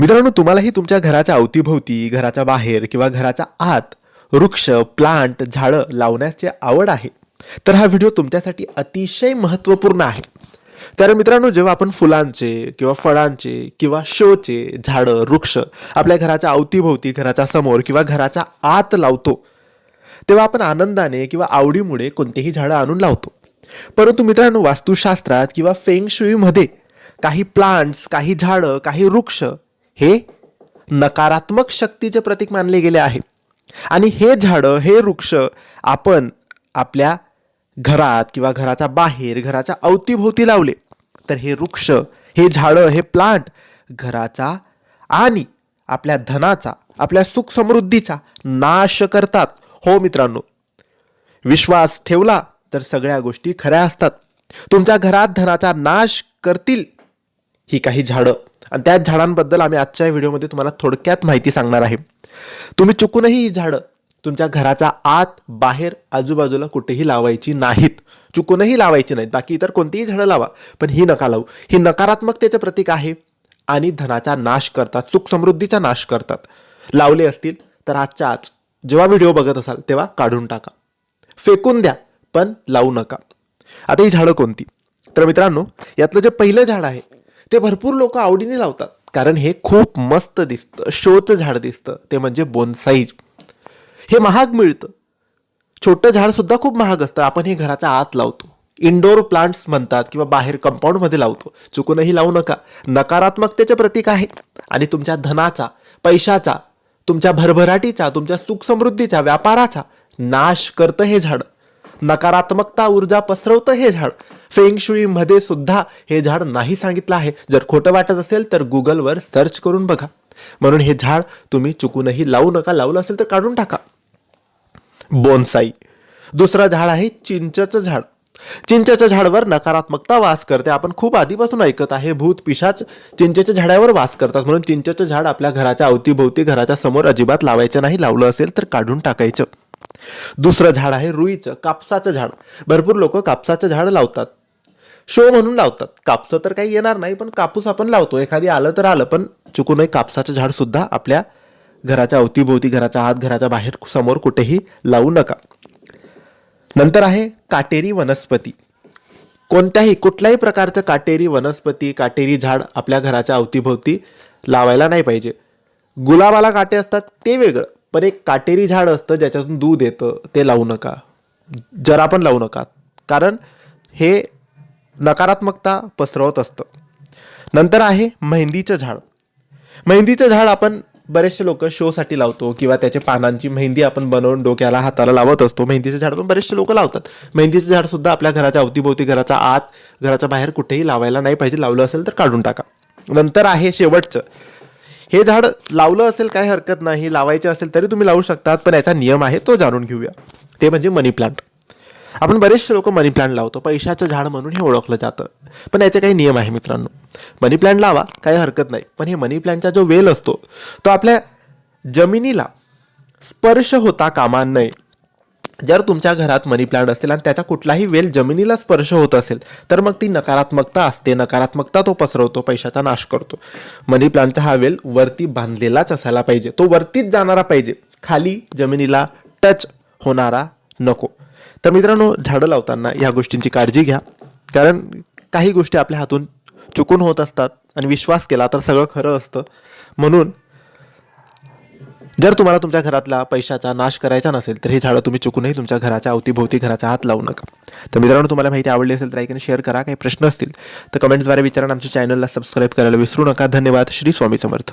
मित्रांनो तुम्हालाही तुमच्या घराच्या अवतीभोवती घराच्या बाहेर किंवा घराच्या आत वृक्ष प्लांट झाडं लावण्याची आवड आहे. तर हा व्हिडिओ तुमच्यासाठी अतिशय महत्त्वपूर्ण आहे. तर मित्रांनो जेव्हा आपण फुलांचे किंवा फळांचे किंवा शोचे झाडं वृक्ष आपल्या घराच्या अवतीभोवती घराच्या समोर किंवा घराच्या आत लावतो तेव्हा आपण आनंदाने किंवा आवडीमुळे कोणतेही झाडं आणून लावतो. परंतु मित्रांनो वास्तुशास्त्रात किंवा फेंगशुईमध्ये काही प्लांट्स काही झाडं काही वृक्ष हे नकारात्मक शक्तीचे प्रतीक मानले गेले आहे. आणि हे झाडं हे वृक्ष आपण आपल्या घरात किंवा घराच्या बाहेर घराच्या अवतीभोवती लावले. तर हे वृक्ष हे झाडं हे प्लांट घराचा आणि आपल्या धनाचा आपल्या सुख समृद्धीचा नाश करतात. हो मित्रांनो विश्वास ठेवला तर सगळ्या गोष्टी खऱ्या असतात. तुमच्या घरात धनाचा नाश करतील ही काही झाडं. आणि त्याच झाडांबद्दल आम्ही आजच्या व्हिडिओमध्ये तुम्हाला थोडक्यात माहिती सांगणार आहे. तुम्ही चुकूनही ही झाडं तुमच्या घराच्या आत बाहेर आजूबाजूला कुठेही लावायची नाहीत. चुकूनही लावायची नाहीत. बाकी इतर कोणतीही झाडं लावा पण ही नका लावू. ही नकारात्मकतेचं प्रतीक आहे आणि धनाचा नाश करतात सुख समृद्धीचा नाश करतात. लावले असतील तर आजच्या आज जेव्हा व्हिडिओ बघत असाल तेव्हा काढून टाका. फेकून द्या पण लावू नका. आता ही झाडं कोणती? तर मित्रांनो यातलं जे पहिलं झाड आहे ते भरपूर लोक आवडीने लावतात. कारण हे खूप मस्त दिसतं. शोचं झाड दिसतं. ते म्हणजे बोनसाईज हे महाग मिळतं. छोटं झाड सुद्धा खूप महाग असतं. आपण हे घराच्या आत लावतो. इनडोअर प्लांट्स म्हणतात किंवा बाहेर कंपाऊंडमध्ये लावतो. चुकूनही लावू नका. नकारात्मकतेचे प्रतीक आहे. आणि तुमच्या धनाचा पैशाचा तुमच्या भरभराटीचा तुमच्या सुखसमृद्धीचा व्यापाराचा नाश करतं हे झाड. नकारात्मकता ऊर्जा पसरवतं हे झाड. फेंगशुईमध्ये सुद्धा हे झाड नाही सांगितलं आहे. जर खोटं वाटत असेल तर गुगलवर सर्च करून बघा. म्हणून हे झाड तुम्ही चुकूनही लावू नका. लावलं असेल तर काढून टाका. बोनसाई दुसरं झाड आहे चिंचचं झाड. चिंचेच्या झाडावर नकारात्मकता वास करते. आपण खूप आधीपासून ऐकत आहे भूत पिशाच चिंचेच्या झाडावर वास करतात. म्हणून चिंचेचं झाड आपल्या घराच्या अवतीभोवती घराच्या समोर अजिबात लावायचं नाही. लावलं असेल तर काढून टाकायचं. दुसरं झाड आहे रुईचं कापसाचं झाड. भरपूर लोक कापसाचं झाड लावतात. शो म्हणून लावतात. कापसं तर काही येणार नाही पण कापूस आपण लावतो. एखादी आलं तर आलं पण चुकूनही कापसाचं झाडसुद्धा आपल्या घराच्या अवतीभोवती घराच्या आत घराच्या बाहेर समोर कुठेही लावू नका. नंतर आहे काटेरी वनस्पती. कोणत्याही कुठल्याही प्रकारचं काटेरी वनस्पती काटेरी झाड आपल्या घराच्या अवतीभोवती लावायला नाही पाहिजे. गुलाबाला काटे असतात ते वेगळं. पण एक काटेरी झाड असतं ज्याच्यातून दूध येतं ते लावू नका. जरा पण लावू नका. कारण हे नकारात्मकता पसरवत असतं. नंतर आहे मेहंदीचं झाड. मेहंदीचं झाड आपण बरेचसे लोक शोसाठी लावतो किंवा त्याच्या पानांची मेहंदी आपण बनवून डोक्याला हाताला लावत असतो. मेहंदीचं झाड पण बरेचसे लोक लावतात. मेहंदीचं झाड सुद्धा आपल्या घराच्या अवतीभोवती घराच्या आत घराच्या बाहेर कुठेही लावायला नाही पाहिजे. लावलं असेल तर काढून टाका. नंतर आहे शेवटचं. हे झाड लावलं असेल काही हरकत नाही. लावायचे असेल तरी तुम्ही लावू शकतात पण याचा नियम आहे तो जाणून घेऊया. ते म्हणजे मनी प्लांट. आपण बरेचसे लोक मनी प्लॅन लावतो. पैशाचं झाड म्हणून हे ओळखलं जातं. पण याचे काही नियम आहे मित्रांनो. मनी प्लॅन लावा काही हरकत नाही. पण हे मनी प्लॅनचा जो वेल असतो तो आपल्या जमिनीला स्पर्श होता कामा नये. जर तुमच्या घरात मनी प्लांट असेल आणि त्याचा कुठलाही वेल जमिनीला स्पर्श होत असेल तर मग ती नकारात्मकता असते. नकारात्मकता तो पसरवतो पैशाचा नाश करतो. मनी प्लांटचा हा वेल वरती बांधलेलाच असायला पाहिजे. तो वरतीच जाणारा पाहिजे. खाली जमिनीला टच होणारा नको. तर मित्रांनो झाडं लावताना या गोष्टींची काळजी घ्या. कारण काही गोष्टी आपल्या हातून चुकून होत असतात आणि विश्वास केला तर सगळं खरं असतं. म्हणून जर तुम्हाला तुमच्या घरातला पैशाचा नाश करायचा नसेल तर हे झाडं तुम्ही चुकूनही तुमच्या घराच्या अवतीभोवती घराचा हात लावू नका. तर मित्रांनो तुम्हाला माहिती आवडली असेल तर ऐकून शेअर करा. काही प्रश्न असतील तर कमेंट्सद्वारे विचारा आमच्या चॅनलला सबस्क्राईब करायला विसरू नका. धन्यवाद. श्री स्वामी समर्थ.